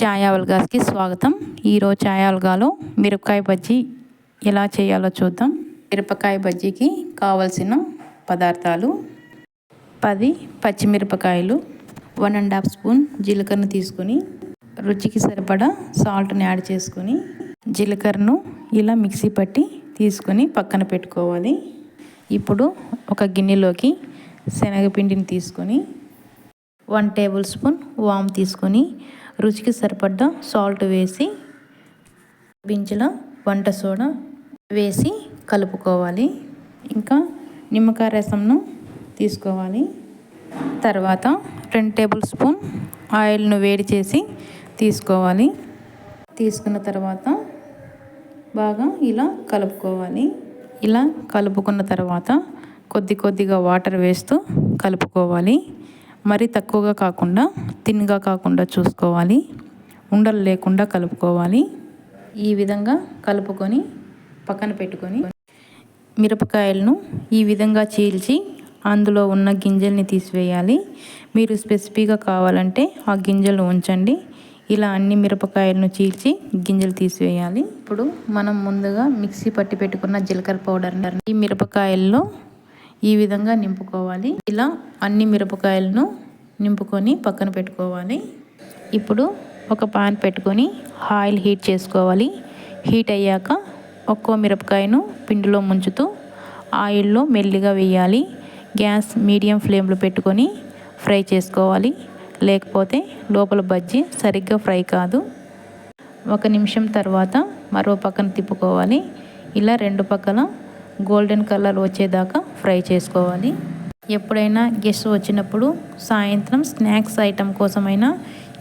ఛాయ్ స్వాగతం. ఈరోజు ఛాయ్ మిరపకాయ బజ్జీ ఎలా చేయాలో చూద్దాం. మిరపకాయ బజ్జీకి కావలసిన పదార్థాలు పది పచ్చిమిరపకాయలు వన్ అండ్ హాఫ్ స్పూన్ జీలకర్ర తీసుకొని రుచికి సరిపడా సాల్ట్ని యాడ్ చేసుకొని జీలకర్రను ఇలా మిక్సీ పట్టి తీసుకొని పక్కన పెట్టుకోవాలి. ఇప్పుడు ఒక గిన్నెలోకి శనగపిండిని తీసుకొని వన్ టేబుల్ స్పూన్ వామ్ తీసుకొని రుచికి సరిపడ్డ సాల్ట్ వేసి బించుల వంట సోడా వేసి కలుపుకోవాలి. ఇంకా నిమ్మకాయ రసంను తీసుకోవాలి. తర్వాత రెండు టేబుల్ స్పూన్ ఆయిల్ను వేడి చేసి తీసుకోవాలి. తీసుకున్న తర్వాత బాగా ఇలా కలుపుకోవాలి. ఇలా కలుపుకున్న తర్వాత కొద్ది కొద్దిగా వాటర్ వేస్తూ కలుపుకోవాలి. మరీ తక్కువగా కాకుండా తిన్గా కాకుండా చూసుకోవాలి. ఉండలు లేకుండా కలుపుకోవాలి. ఈ విధంగా కలుపుకొని పక్కన పెట్టుకొని మిరపకాయలను ఈ విధంగా చీల్చి అందులో ఉన్న గింజల్ని తీసివేయాలి. మీరు స్పెసిఫిక్గా కావాలంటే ఆ గింజలు ఉంచండి. ఇలా అన్ని మిరపకాయలను చీల్చి గింజలు తీసివేయాలి. ఇప్పుడు మనం ముందుగా మిక్సీ పట్టి పెట్టుకున్న జీలకర్ర పౌడర్ ఈ మిరపకాయల్లో ఈ విధంగా నింపుకోవాలి. ఇలా అన్ని మిరపకాయలను నింపుకొని పక్కన పెట్టుకోవాలి. ఇప్పుడు ఒక పాన్ పెట్టుకొని ఆయిల్ హీట్ చేసుకోవాలి. హీట్ అయ్యాక ఒక్కో మిరపకాయను పిండిలో ముంచుతూ ఆయిల్లో మెల్లిగా వేయాలి. గ్యాస్ మీడియం ఫ్లేమ్లో పెట్టుకొని ఫ్రై చేసుకోవాలి. లేకపోతే లోపల బజ్జీ సరిగ్గా ఫ్రై కాదు. ఒక నిమిషం తర్వాత మరో పక్కన తిప్పుకోవాలి. ఇలా రెండు పక్కల గోల్డెన్ కలర్ వచ్చేదాకా ఫ్రై చేసుకోవాలి. ఎప్పుడైనా గెస్ట్ వచ్చినప్పుడు సాయంత్రం స్నాక్స్ ఐటెం కోసమైనా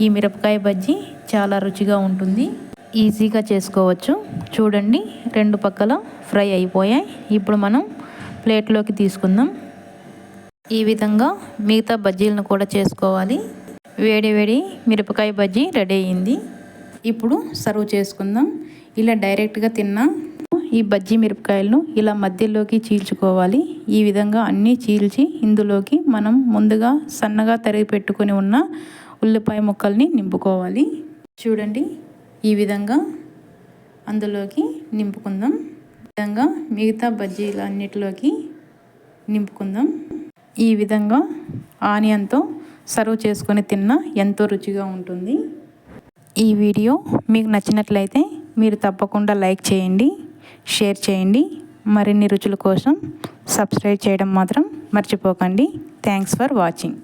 ఈ మిరపకాయ బజ్జీ చాలా రుచిగా ఉంటుంది. ఈజీగా చేసుకోవచ్చు. చూడండి రెండు పక్కల ఫ్రై అయిపోయాయి. ఇప్పుడు మనం ప్లేట్లోకి తీసుకుందాం. ఈ విధంగా మిగతా బజ్జీలను కూడా చేసుకోవాలి. వేడి వేడి మిరపకాయ బజ్జీ రెడీ అయింది. ఇప్పుడు సర్వ్ చేసుకుందాం. ఇలా డైరెక్ట్గా తిన్నా ఈ బజ్జీ మిరపకాయలను ఇలా మధ్యలోకి చీల్చుకోవాలి. ఈ విధంగా అన్నీ చీల్చి ఇందులోకి మనం ముందుగా సన్నగా తరిగి పెట్టుకొని ఉన్న ఉల్లిపాయ ముక్కల్ని నింపుకోవాలి. చూడండి ఈ విధంగా అందులోకి నింపుకుందాం. విధంగా మిగతా బజ్జీలు అన్నిటిలోకి నింపుకుందాం. ఈ విధంగా ఆనియన్తో సర్వ్ చేసుకొని తిన్న ఎంతో రుచిగా ఉంటుంది. ఈ వీడియో మీకు నచ్చినట్లయితే మీరు తప్పకుండా లైక్ చేయండి. షేర్ చేయండి. మరిన్ని రుచుల కోసం సబ్స్క్రైబ్ చేయడం మాత్రం మర్చిపోకండి. Thanks for watching